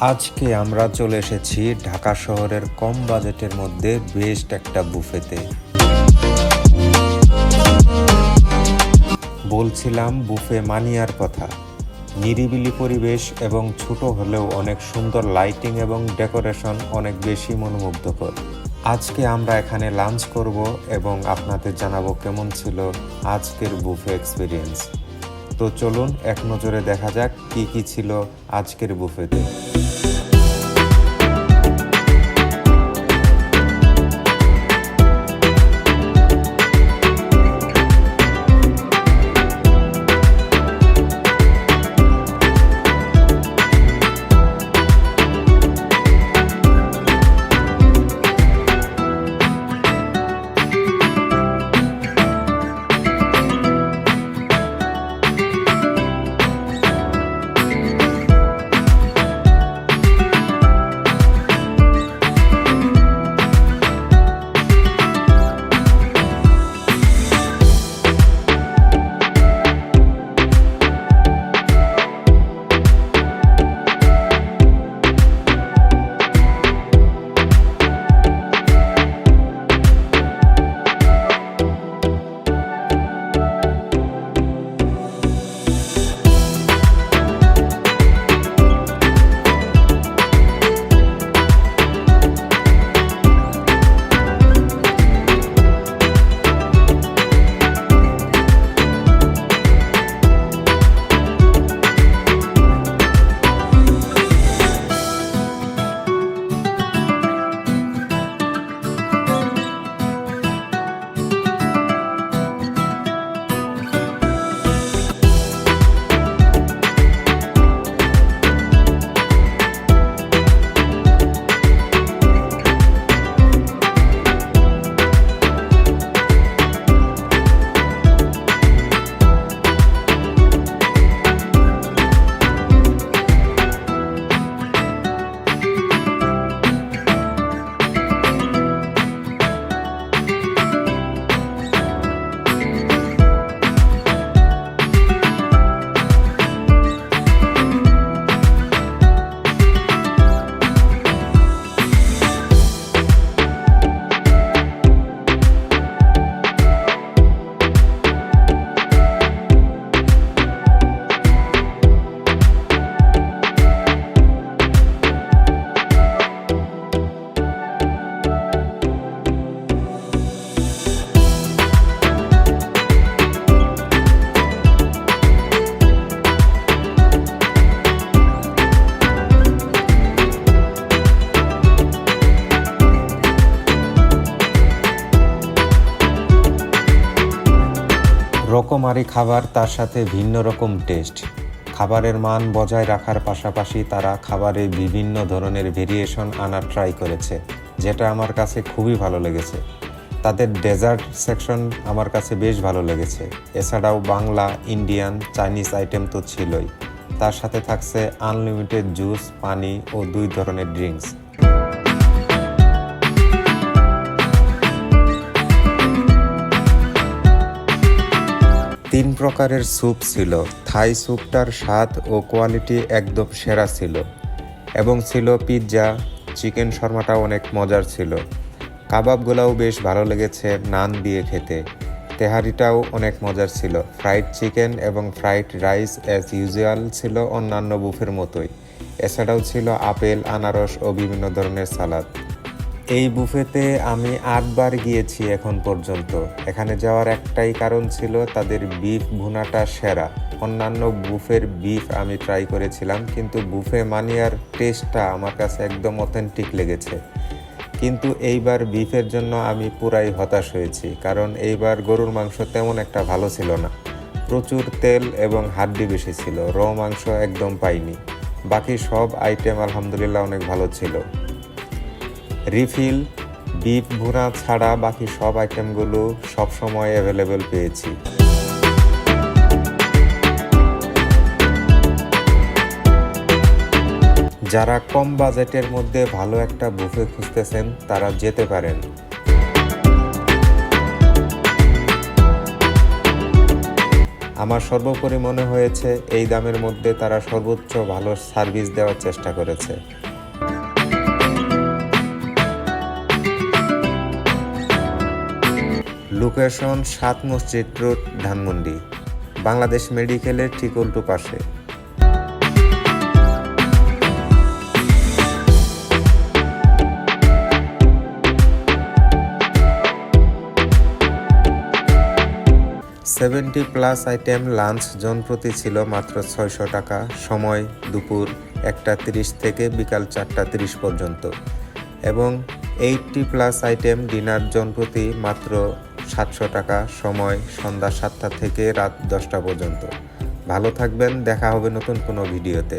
আজকে আমরা চলে এসেছি ঢাকা শহরের কম বাজেটের মধ্যে বেস্ট একটা বুফেতে। বলছিলাম বুফে মানিয়ার কথা। নিরিবিলি পরিবেশ এবং ছোট হলেও অনেক সুন্দর লাইটিং এবং ডেকোরেশন অনেক বেশি মনোমুগ্ধকর। আজকে আমরা এখানে লাঞ্চ করব এবং আপনাদের জানাব কেমন ছিল আজকের বুফে এক্সপিরিয়েন্স। তো চলুন এক নজরে দেখা যাক কি কি ছিল আজকের বুফেতে। রকমারি খাবার তার সাথে ভিন্ন রকম টেস্ট খাবারের মান বজায় রাখার পাশাপাশি তারা খাবারে বিভিন্ন ধরনের ভেরিয়েশন আনার ট্রাই করেছে, যেটা আমার কাছে খুবই ভালো লেগেছে। তাদের ডেজার্ট সেকশন আমার কাছে বেশ ভালো লেগেছে। এছাড়াও বাংলা ইন্ডিয়ান চাইনিজ আইটেম তো ছিলই। তার সাথে থাকছে আনলিমিটেড জুস পানি ও দুই ধরনের ড্রিঙ্কস তিন প্রকারের স্যুপ ছিল। থাই স্যুপটার স্বাদ ও কোয়ালিটি একদম সেরা ছিল এবং ছিল পিৎজা, চিকেন শর্মাটাও অনেক মজার ছিল। কাবাবগুলাও বেশ ভালো লেগেছে নান দিয়ে খেতে। তেহারিটাও অনেক মজার ছিল। ফ্রাইড চিকেন এবং ফ্রাইড রাইস অ্যাজ ইউজুয়াল ছিল অন্যান্য বুফের মতোই। এছাড়াও ছিল আপেল, আনারস ও বিভিন্ন ধরনের সালাদ। এই বুফেতে আমি আটবার গিয়েছি এখন পর্যন্ত। এখানে যাওয়ার একটাই কারণ ছিল তাদের বিফ ভুনাটা সেরা। অন্যান্য বুফের বিফ আমি ট্রাই করেছিলাম, কিন্তু বুফে মানিয়ার টেস্টটা আমার কাছে একদম অথেন্টিক লেগেছে। কিন্তু এইবার বিফের জন্য আমি পুরাই হতাশ হয়েছি, কারণ এইবার গরুর মাংস তেমন একটা ভালো ছিল না। প্রচুর তেল এবং হাড্ডি বেশি ছিল, র মাংস একদম পাইনি। বাকি সব আইটেম আলহামদুলিল্লাহ অনেক ভালো ছিল। রিফিল ডিপ ভুনা ছাড়া বাকি সব আইটেমগুলো সবসময় অ্যাভেলেবেল পেয়েছি। যারা কম বাজেটের মধ্যে ভালো একটা বুফে খুঁজতেছেন, তারা যেতে পারেন। আমার সর্বোপরি মনে হয়েছে, এই দামের মধ্যে তারা সর্বোচ্চ ভালো সার্ভিস দেওয়ার চেষ্টা করেছে। লোকেশন সাত মসজিদ রোড, ধানমন্ডি। বাংলাদেশ মেডিকেলের ঠিক উল্টো পাশে। সেভেন্টি প্লাস আইটেম লাঞ্চ জনপ্রতি ছিল মাত্র ছয়শো টাকা। সময় দুপুর একটা তিরিশ থেকে বিকাল চারটা তিরিশ পর্যন্ত। এবং এইটটি প্লাস আইটেম ডিনার জনপ্রতি মাত্র সাতশো টাকা, সময় সন্ধ্যা সাতটা থেকে রাত দশটা পর্যন্ত। ভালো থাকবেন, দেখা হবে নতুন কোনো ভিডিওতে।